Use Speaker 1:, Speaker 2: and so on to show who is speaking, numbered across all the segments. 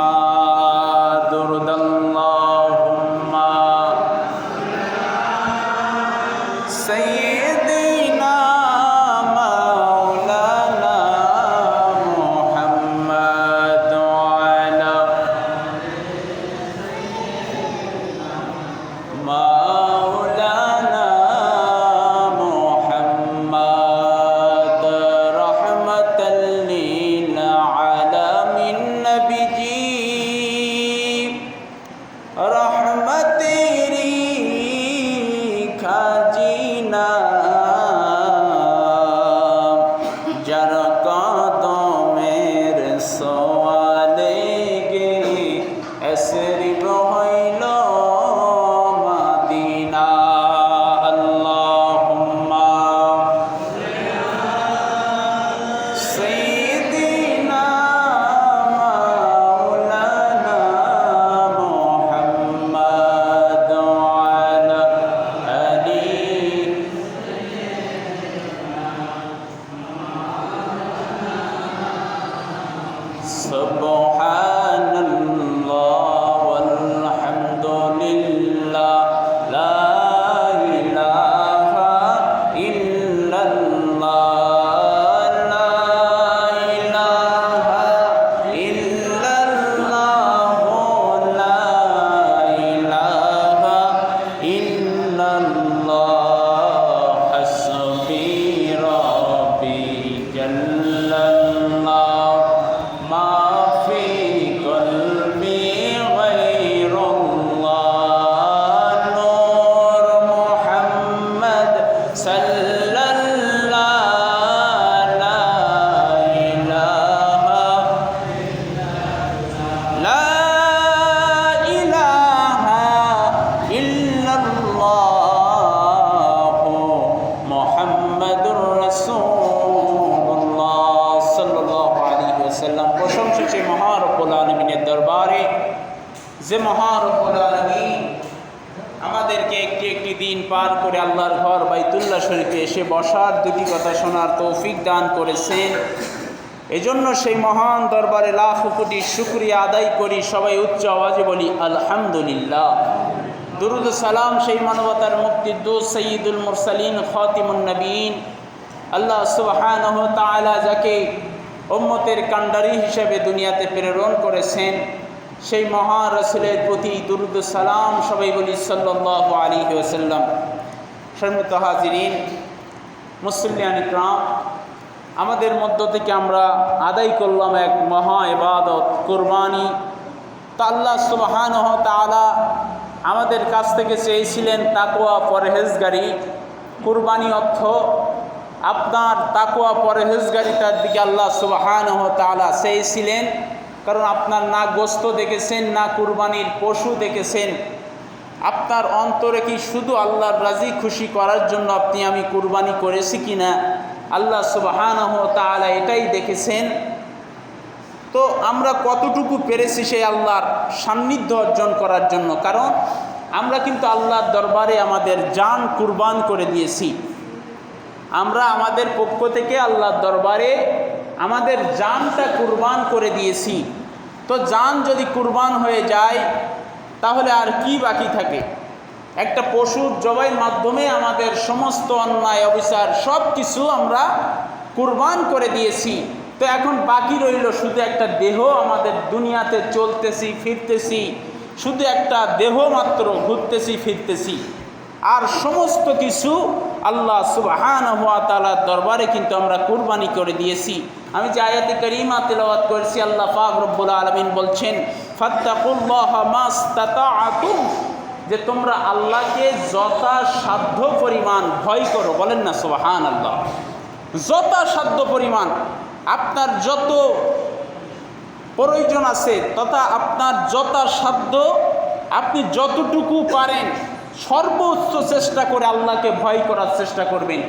Speaker 1: 마. এজন্য সেই মহান দরবারে লাখ কোটি শুক্রিয়া আদায় করি, সবাই উচ্চ আওয়াজে বলি, আলহামদুলিল্লাহ। দুরুদ সালাম সেই মানবতার মুক্তিদ্দুস সঈদুল মুরসালিন, খতিমুন নবীন। আল্লাহ তাআলা যাকে উম্মতের কাণ্ডারি হিসেবে দুনিয়াতে প্রেরণ করেছেন, সেই মহা রসুলের প্রতি দুরুদ সালাম সবাই বলি, সাল্লাল্লাহু আলাইহি ওয়াসাল্লাম। সম্মিত হাজিরিন মুসলিয়ান ইকরাম আমাদের মধ্য থেকে আমরা আদায় করলাম এক মহা এবাদত কোরবানি। তা আল্লাহ সুবহানহ তাআলা আমাদের কাছ থেকে চেয়েছিলেন তাকোয়া পরহেজগারি। কুরবানি অর্থ আপনার তাকুয়া তাকোয়া পরহেজগারিতার দিকে আল্লাহ সুবহানহ তাআলা চেয়েছিলেন। কারণ আপনার না গোস্ত দেখেছেন, না কুরবানির পশু দেখেছেন। আপনার অন্তরে কি শুধু আল্লাহর রাজি খুশি করার জন্য আপনি আমি কুরবানি করেছি কি না আল্লাহ সুবাহানহ তাআলা এটাই দেখেছেন। তো আমরা কতটুকু পেরেছি সেই আল্লাহর সান্নিধ্য অর্জন করার জন্য? কারণ আমরা কিন্তু আল্লাহর দরবারে আমাদের জান কুরবান করে দিয়েছি। আমরা আমাদের পক্ষ থেকে আল্লাহর দরবারে আমাদের জানটা কুরবান করে দিয়েছি। তো জান যদি কুরবান হয়ে যায়, তাহলে আর কি বাকি থাকে? একটা পশুর জবাইয়ের মাধ্যমে আমাদের সমস্ত অন্যায়, অবিচার সব কিছু আমরা কুরবান করে দিয়েছি। তো এখন বাকি রইল শুধু একটা দেহ, আমাদের দুনিয়াতে চলতেছি, ফিরতেছি। শুধু একটা দেহ মাত্র, ঘুরতেছি, ফিরতেছি। আর সমস্ত কিছু আল্লাহ সুবাহান হুয়া তালার দরবারে কিন্তু আমরা কুরবানি করে দিয়েছি। আমি যে আয়াতে করিমা তেলাওয়াত করেছি, আল্লাহ রব্বুল আলমিন বলছেন যে তোমরা আল্লাহকে যথাসাধ্য পরিমাণ ভয় করো, বলেন না সুবাহান আল্লাহ যথাসাধ্য পরিমাণ, আপনার যত প্রয়োজন আছে, তথা আপনার যথাসাধ্য, আপনি যতটুকু পারেন, সর্বোচ্চ চেষ্টা করে আল্লাহকে ভয় করার চেষ্টা করবেন।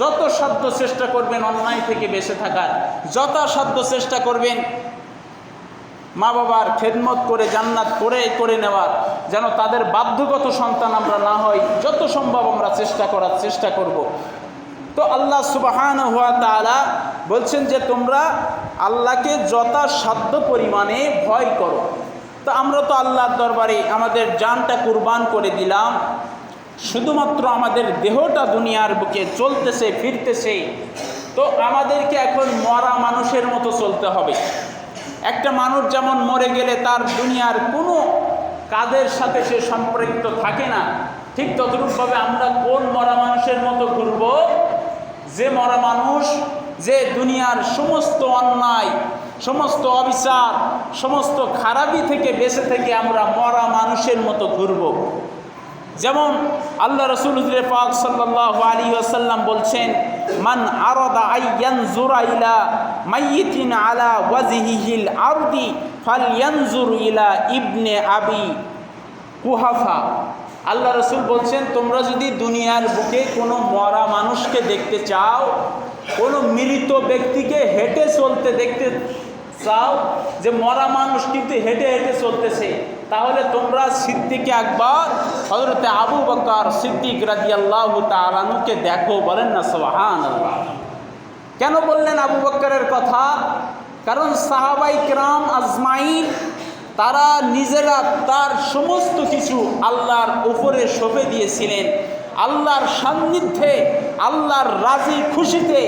Speaker 1: যত সাধ্য চেষ্টা করবেন অন্যায় থেকে বেঁচে থাকার। যথাসাধ্য চেষ্টা করবেন মা বাবার খেদমত করে জান্নাত করে করে নেওয়ার, যেন তাদের বাধ্যগত সন্তান আমরা না হই, যত সম্ভব আমরা চেষ্টা করার চেষ্টা করব। তো আল্লাহ সুবাহান হুয়া তালা বলছেন যে তোমরা আল্লাহকে যথাসাধ্য পরিমাণে ভয় করো। তো আমরা তো আল্লাহর দরবারে আমাদের জানটা কুরবান করে দিলাম। শুধুমাত্র আমাদের দেহটা দুনিয়ার বুকে চলতেছে, ফিরতেছে। তো আমাদেরকে এখন মরা মানুষের মতো চলতে হবে। একটা মানুষ যেমন মরে গেলে তার দুনিয়ার কোনো কাজের সাথে সে সম্পৃক্ত থাকে না। ঠিক ততরূপভাবে আমরা কোন মরা মানুষের মতো ঘুরব? যে মরা মানুষ, যে দুনিয়ার সমস্ত অন্যায়, সমস্ত অবিচার, সমস্ত খারাপি থেকে বেঁচে থেকে আমরা মরা মানুষের মতো ঘুরব। যেমন আল্লাহ রসুল পাক সাল্লাহ আলী আসাল্লাম বলছেন, মান আরদা আইয়ান জুরাইলা মাইয়িতিন আলা ওয়াজিহিল আরদি ফাল ইয়ানজুর ইলা ইবনে আবি কুহাফা। আল্লাহ রসুল বলছেন, তোমরা যদি দুনিয়ার বুকে কোনো মরা মানুষকে দেখতে চাও, কোনো মৃত ব্যক্তিকে হেঁটে চলতে দেখতে চাও, যে মরা মানুষ কিন্তু হেঁটে হেঁটে চলতেছে তাহলে তোমরা সিদ্দিকে একবার হজরতে আবু বকর সিদ্দিক রাজি আল্লাহ তালানুকে দেখো, বলেন না সোহান আল্লাহ কেন বললেন আবু বক্করের কথা? কারণ সাহাবাই কিরাম আজমাইন, তারা নিজেরা তার সমস্ত কিছু আল্লাহর উপরে সঁপে দিয়েছিলেন। আল্লাহর সান্নিধ্যে, আল্লাহর রাজি খুশিতে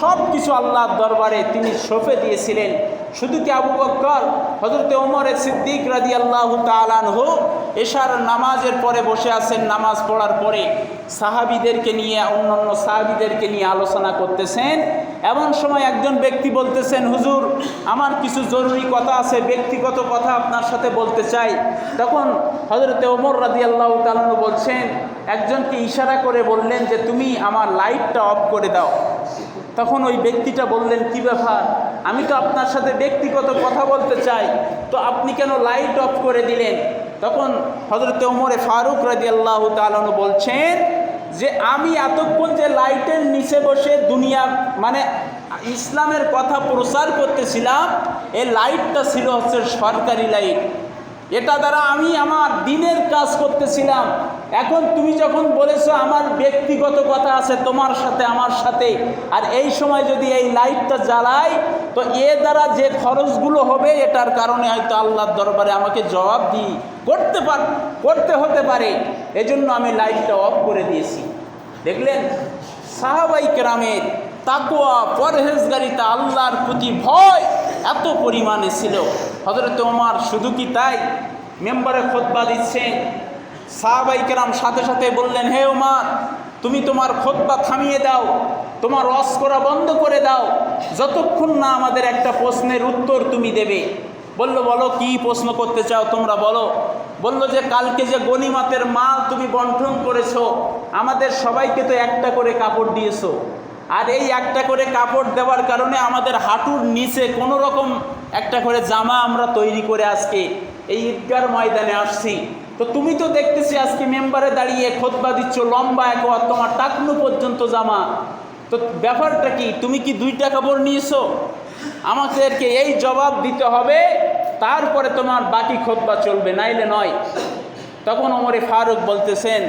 Speaker 1: সব কিছু আল্লাহর দরবারে তিনি সঁপে দিয়েছিলেন। শুধু কি আবু বক্কর হজরতে ওমরে সিদ্দিক রাজি আল্লাহ তালানহ এশার নামাজের পরে বসে আছেন নামাজ পড়ার পরে সাহাবিদেরকে নিয়ে, অন্যান্য সাহাবিদেরকে নিয়ে আলোচনা করতেছেন। এমন সময় একজন ব্যক্তি বলতেছেন, হুজুর, আমার কিছু জরুরি কথা আছে, ব্যক্তিগত কথা আপনার সাথে বলতে চাই। তখন হজরতে ওমর রাজি আল্লাহ তালু বলছেন, একজনকে ইশারা করে বললেন যে, তুমি আমার লাইটটা অফ করে দাও। তখন ওই ব্যক্তিটা বললেন, কি ব্যাপার? আমি তো আপনার সাথে ব্যক্তিগত কথা বলতে চাই। তো আপনি কেন লাইট অফ করে দিলেন? তখন হজরত ওমরে ফারুক রাজি আল্লাহ তালু বলছেন যে, আমি এতক্ষণ যে লাইটের নিচে বসে দুনিয়া মানে ইসলামের কথা প্রচার করতেছিলাম, এই লাইটটা ছিল হচ্ছে সরকারি লাইট এটা দ্বারা আমি আমার দিনের কাজ করতেছিলাম। এখন তুমি যখন বলেছ আমার ব্যক্তিগত কথা আছে, তোমার সাথে, আমার সাথে, আর এই সময় যদি এই লাইটটা জ্বালাই তো এ দ্বারা যে খরচগুলো হবে, এটার কারণে হয়তো আল্লাহর দরবারে আমাকে জবাব দিই করতে পার, করতে হতে পারে। এজন্য আমি লাইটটা অফ করে দিয়েছি। দেখলেন? সাহাবাই কেরামের তাকুয়া পরহেজগারিতা, আল্লাহর প্রতি ভয় এত পরিমাণে ছিল। হজরত ওমার, শুধু কি তাই? মেম্বারে খোদবা দিচ্ছেন সাহাবাই কেরাম সাথে সাথে বললেন, হে ওমার, তুমি তোমার খোদবা থামিয়ে দাও, তোমার রস করা বন্ধ করে দাও, যতক্ষণ না আমাদের একটা প্রশ্নের উত্তর তুমি দেবে। বলল, বলো, কি প্রশ্ন করতে চাও তোমরা বলো? বলল যে, কালকে যে গনিমাতের মাল তুমি বন্টন করেছ, আমাদের সবাইকে তো একটা করে কাপড় দিয়েছ। আর এই একটা করে কাপড় দেওয়ার কারণে আমাদের হাঁটুর নিচে কোনো রকম একটা করে জামা আমরা তৈরি করে আজকে এই ঈদগার ময়দানে আসছি। তো তুমি তো দেখতেছি আজকে মেম্বারে দাঁড়িয়ে খোদবা দিচ্ছ, লম্বা এক তোমার টাকনু পর্যন্ত জামা। তো ব্যাপারটা কি, তুমি কি দুইটা কাপড় নিয়েছো? আমাদেরকে এই জবাব দিতে হবে, তারপরে তোমার বাকি খোদবা চলবে, নাইলে নয়। তখন ওমরে ফারুক বলতেছেন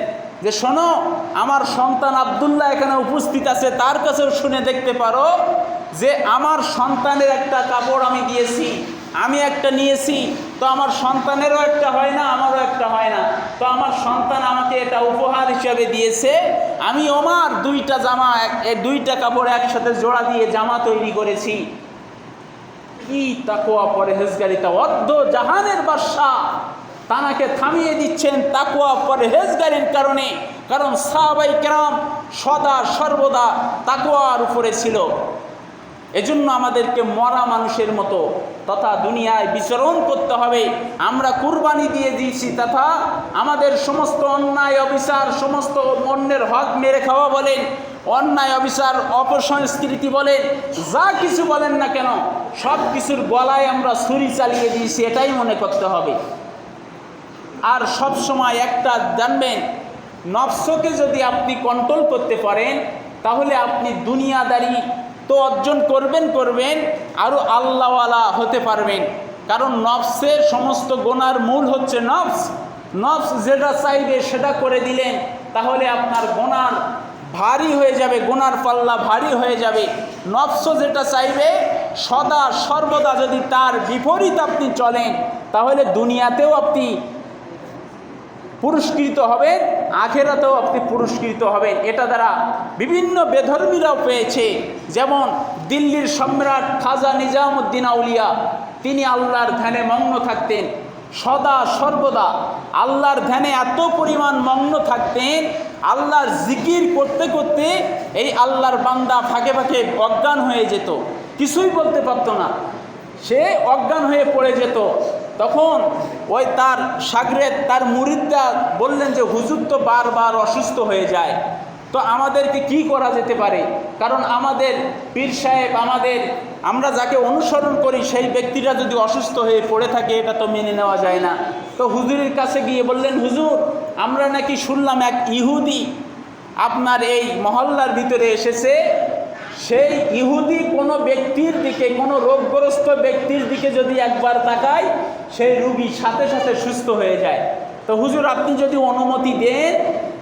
Speaker 1: যে, শোনো, আমার সন্তান আবদুল্লাহ এখানে উপস্থিত আছে, তার কাছেও শুনে দেখতে পারো যে, আমার সন্তানের একটা কাপড় আমি দিয়েছি। আমি একটা নিয়েছি, তো আমার সন্তানেরও একটা হয় না, আমারও একটা হয় না। তো আমার সন্তান আমাকে এটা উপহার হিসাবে দিয়েছে। আমি ওমার দুইটা জামা দুইটা কাপড় একসাথে জোড়া দিয়ে জামা তৈরি করেছি। কি তাকোয়া পরহেজগারিতা অর্ধ জাহানের বাদশাহ তানাকে থামিয়ে দিচ্ছেন তাকুয়া পরহেজগারির কারণে। কারণ সাহাবাই কেরাম সদা সর্বদা তাকুয়ার উপরে ছিল। এজন্য আমাদেরকে মরা মানুষের মতো তথা দুনিয়ায় বিচরণ করতে হবে। আমরা কুরবানি দিয়ে দিয়েছি তথা আমাদের সমস্ত অন্যায়, অবিচার, সমস্ত অন্যের হক মেরে খাওয়া বলেন, অন্যায়, অবিচার, অপসংস্কৃতি বলেন, যা কিছু বলেন না কেন, সব কিছুর গলায় আমরা ছুরি চালিয়ে দিয়েছি, এটাই মনে করতে হবে। আর সব সময় একটা জানবেন, নফসকে যদি আপনি কন্ট্রোল করতে পারেন, তাহলে আপনি দুনিয়াদারি তো অর্জন করবেন করবেন আরও আল্লাহওয়ালা হতে পারবেন। কারণ নফসের সমস্ত গোনার মূল হচ্ছে নফস। নফস যেটা চাইবে সেটা করে দিলেন, তাহলে আপনার গোনার ভারী হয়ে যাবে, গোনার পাল্লা ভারী হয়ে যাবে। নফস যেটা চাইবে, সদা সর্বদা যদি তার বিপরীত আপনি চলেন, তাহলে দুনিয়াতেও আপনি পুরস্কৃত হবেন, আখেরাতেও আপনি পুরস্কৃত হবেন। এটা দ্বারা বিভিন্ন বেধর্মীরাও পেয়েছে। যেমন দিল্লির সম্রাট খাজা নিজামুদ্দিন আউলিয়া, তিনি আল্লাহর ধ্যানে মগ্ন থাকতেন। সদা সর্বদা আল্লাহর ধ্যানে এত পরিমাণ মগ্ন থাকতেন, আল্লাহর জিকির করতে করতে এই আল্লাহর বান্দা ফাঁকে ফাঁকে অজ্ঞান হয়ে যেত। কিছুই বলতে পারতো না। সে অজ্ঞান হয়ে পড়ে যেত। তখন ওই তার সাগরেদ তার মুরিদরা বললেন যে, হুজুর তো বারবার অসুস্থ হয়ে যায়। তো আমাদেরকে কি করা যেতে পারে? কারণ আমাদের পীর সাহেব, আমাদের, আমরা যাকে অনুসরণ করি, সেই ব্যক্তিরা যদি অসুস্থ হয়ে পড়ে থাকে, এটা তো মেনে নেওয়া যায় না। তো হুজুরের কাছে গিয়ে বললেন, হুজুর, আমরা নাকি শুনলাম এক ইহুদি আপনার এই মহল্লার ভিতরে এসেছে। সেই ইহুদি কোনো ব্যক্তির দিকে, কোনো রোগগ্রস্ত ব্যক্তির দিকে যদি একবার তাকায় সেই রুগী সাথে সাথে সুস্থ হয়ে যায়। তো হুজুর, আপনি যদি অনুমতি দেন,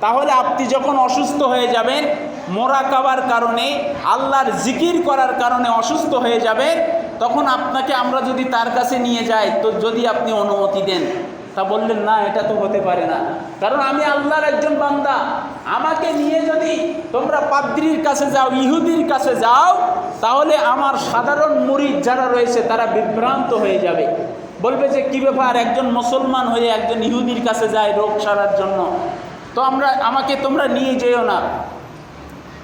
Speaker 1: তাহলে আপনি যখন অসুস্থ হয়ে যাবেন মোরাকাবার কারণে, আল্লাহর জিকির করার কারণে অসুস্থ হয়ে যাবেন, তখন আপনাকে আমরা যদি তার কাছে নিয়ে যাই, তো যদি আপনি অনুমতি দেন। তা বললেন, না, এটা তো হতে পারে না। কারণ আমি আল্লাহর একজন বান্দা। আমাকে নিয়ে যদি তোমরা পাদ্রির কাছে যাও, ইহুদির কাছে যাও, তাহলে আমার সাধারণ মুরিদ যারা রয়েছে, তারা বিভ্রান্ত হয়ে যাবে। বলবে যে, কী ব্যাপার? একজন মুসলমান হয়ে একজন ইহুদির কাছে যায় রোগ সারার জন্য। তো আমরা, আমাকে তোমরা নিয়ে যেও না।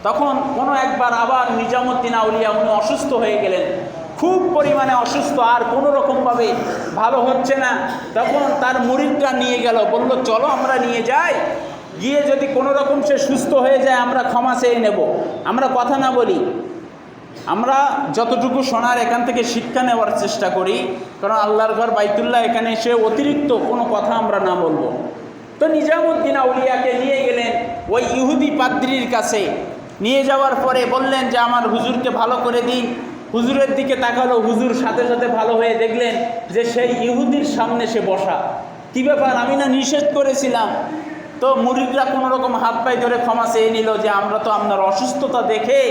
Speaker 1: তখন কোনো একবার আবার নিজামুদ্দিন আউলিয়া উনি অসুস্থ হয়ে গেলেন। খুব পরিমাণে অসুস্থ, আর কোনো রকমভাবে ভালো হচ্ছে না। তখন তার মুরিদটা নিয়ে গেল, বলল, চলো আমরা নিয়ে যাই। গিয়ে যদি কোনো রকম সে সুস্থ হয়ে যায়, আমরা ক্ষমা চেয়ে নেব। আমরা কথা না বলি। আমরা যতটুকু শোনার এখান থেকে শিক্ষা নেওয়ার চেষ্টা করি, কারণ আল্লাহর ঘর বাইতুল্লাহ, এখানে এসে অতিরিক্ত কোনো কথা আমরা না বলব। তো নিজামুদ্দিন আউলিয়াকে নিয়ে গেলেন ওই ইহুদি পাদ্রির কাছে। নিয়ে যাওয়ার পরে বললেন যে, আমার হুজুরকে ভালো করে দিন। হুজুরের দিকে তাকালো, হুজুর সাথে সাথে ভালো হয়ে দেখলেন যে, সেই ইহুদির সামনে সে বসা। কী ব্যাপার? আমি না নিষেধ করেছিলাম। তো মুরিদরা কোনো রকম হাত পায়ে ধরে ক্ষমা চেয়ে নিল যে, আমরা তো আপনার অসুস্থতা দেখে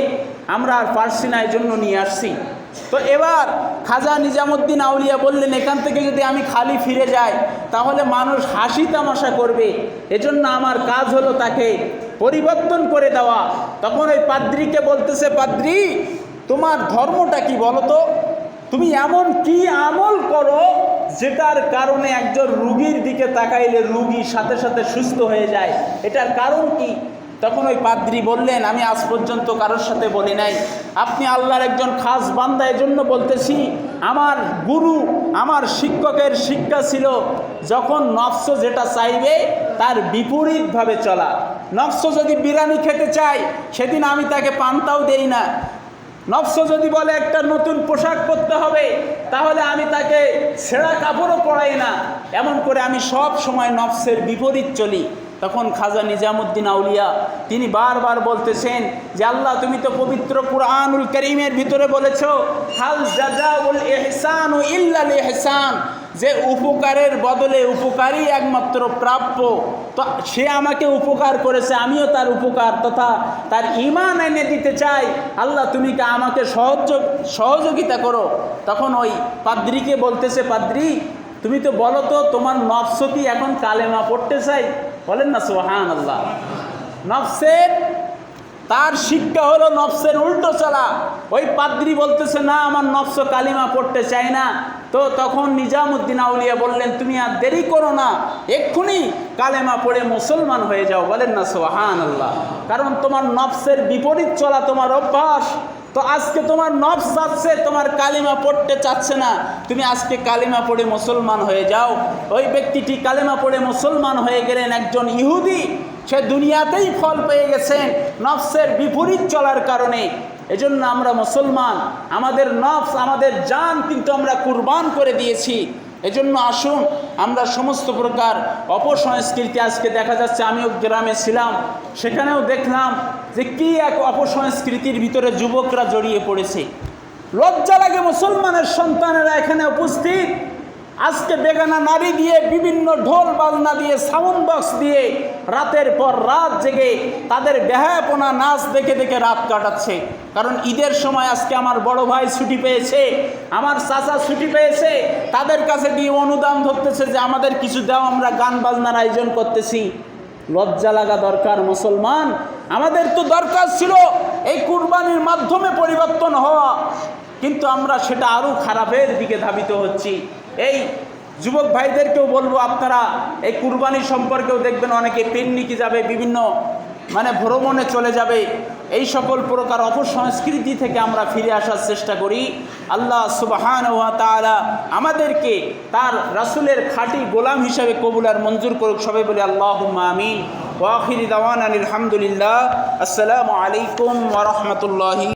Speaker 1: আমরা আর পারছি না এই জন্য নিয়ে আসছি। তো এবার খাজা নিজামুদ্দিন আউলিয়া বললেন, এখান থেকে যদি আমি খালি ফিরে যাই, তাহলে মানুষ হাসি তামাশা করবে। এজন্য আমার কাজ হলো তাকে পরিবর্তন করে দেওয়া। তখন ওই পাদ্রিকে বলতেছে, পাদ্রি, তোমার ধর্মটা কি বলো তো তুমি এমন কি আমল করো যেটার কারণে একজন রুগীর দিকে তাকাইলে রুগী সাথে সাথে সুস্থ হয়ে যায়? এটার কারণ কি? তখন ওই পাদ্রি বললেন, আমি আজ পর্যন্ত কারোর সাথে বলি নাই। আপনি আল্লাহর একজন খাস বান্দা, এজন্য বলতেছি, আমার গুরু, আমার শিক্ষকের শিক্ষা ছিল যখন নফস যেটা চাইবে তার বিপরীতভাবে চলা। নফস যদি বিরিয়ানি খেতে চায়, সেদিন আমি তাকে পান্তাও দেই না। নফস যদি বলে, একটা নতুন পোশাক পরতে হবে, তাহলে আমি তাকে ছেঁড়া কাপড়ও পরাই না। এমন করে আমি সব সময় নফসের বিপরীত চলি। তখন খাজা নিজামুদ্দিন আউলিয়া, তিনি বারবার বলতেছেন যে, আল্লাহ, তুমি তো পবিত্র কুরআনুল করিমের ভিতরে বলেছ, হাল জাজাউল ইহসান ও ইল্লাল ইহসান যে উপকারের বদলে উপকারই একমাত্র প্রাপ্য। তো সে আমাকে উপকার করেছে, আমিও তার উপকার তথা তার ইমান এনে দিতে চাই। আল্লাহ, তুমি কি আমাকে সহজ, সহযোগিতা করো? তখন ওই পাদ্রিকে বলতেছে, পাদ্রি, তুমি তো বলো তো, তোমার নফস কি এখন কালেমা পড়তে চাই? বলেন না সোহান আল্লাহ নফসের, তার শিক্ষা হলো নফসের উল্টো চলা। ওই পাদ্রি বলতেছে, না, আমার নফস কালিমা পড়তে চাই না। তো তখন নিজামুদ্দিন আউলিয়া বললেন, তুমি আর দেরি করো না, এক্ষুনি কালেমা পড়ে মুসলমান হয়ে যাও। বলেন না সোহান আল্লাহ কারণ তোমার নফসের বিপরীত চলা তোমার অভ্যাস। তো আজকে তোমার নফস চাচ্ছে তোমার কালিমা পড়তে চাচ্ছে না। তুমি আজকে কালিমা পড়ে মুসলমান হয়ে যাও। ওই ব্যক্তিটি কালিমা পড়ে মুসলমান হয়ে গেলেন একজন ইহুদি। সে দুনিয়াতেই ফল পেয়ে গেছেন নফসের বিপরীত চলার কারণে। এজন্য আমরা মুসলমান, আমাদের নফস, আমাদের জান কিন্তু আমরা কুরবান করে দিয়েছি। এজন্য আসুন, আমরা সমস্ত প্রকার অপসংস্কৃতি আজকে দেখা যাচ্ছে, আমিও গ্রামে ছিলাম, সেখানেও দেখলাম যে কি এক অপসংস্কৃতির ভিতরে যুবকরা জড়িয়ে পড়েছে। লজ্জা লাগে মুসলমানের সন্তানেরা এখানে উপস্থিত। আজকে বেগানা নারী দিয়ে বিভিন্ন ঢোল বাজনা দিয়ে সাউন্ড বক্স দিয়ে রাতের পর রাত জেগে তাদের বেহায়াপনা নাচ দেখে দেখে রাত কাটাচ্ছে। কারণ ঈদের সময় আজকে আমার বড় ভাই ছুটি পেয়েছে, আমার চাচা ছুটি পেয়েছে, তাদের কাছে গিয়ে অনুদান ধরতেছে যে আমাদের কিছু দাও, আমরা গান বাজনার আয়োজন করতেছি। লজ্জা লাগা দরকার মুসলমান। আমাদের তো দরকার ছিল এই কুরবানির মাধ্যমে পরিবর্তন হওয়া, কিন্তু আমরা সেটা আরও খারাপের দিকে ধাবিত হচ্ছি। এই যুবক ভাইদেরকেও বলব, আপনারা এই কুরবানি সম্পর্কেও দেখবেন অনেকে পিকনিকে যাবে, বিভিন্ন মানে ভ্রমণে চলে যাবে। এই সকল প্রকার অপসংস্কৃতি থেকে আমরা ফিরে আসার চেষ্টা করি। আল্লাহ সুবাহান ওয়া তাআলা আমাদেরকে তার রাসূলের খাঁটি গোলাম হিসাবে কবুল আর মঞ্জুর করুক। সবাই বলে আল্লাহ আমিন। ওয়াখিরি দাওয়ান আলহামদুলিল্লাহ আসসালামু আলাইকুম ওয়া রাহমাতুল্লাহি।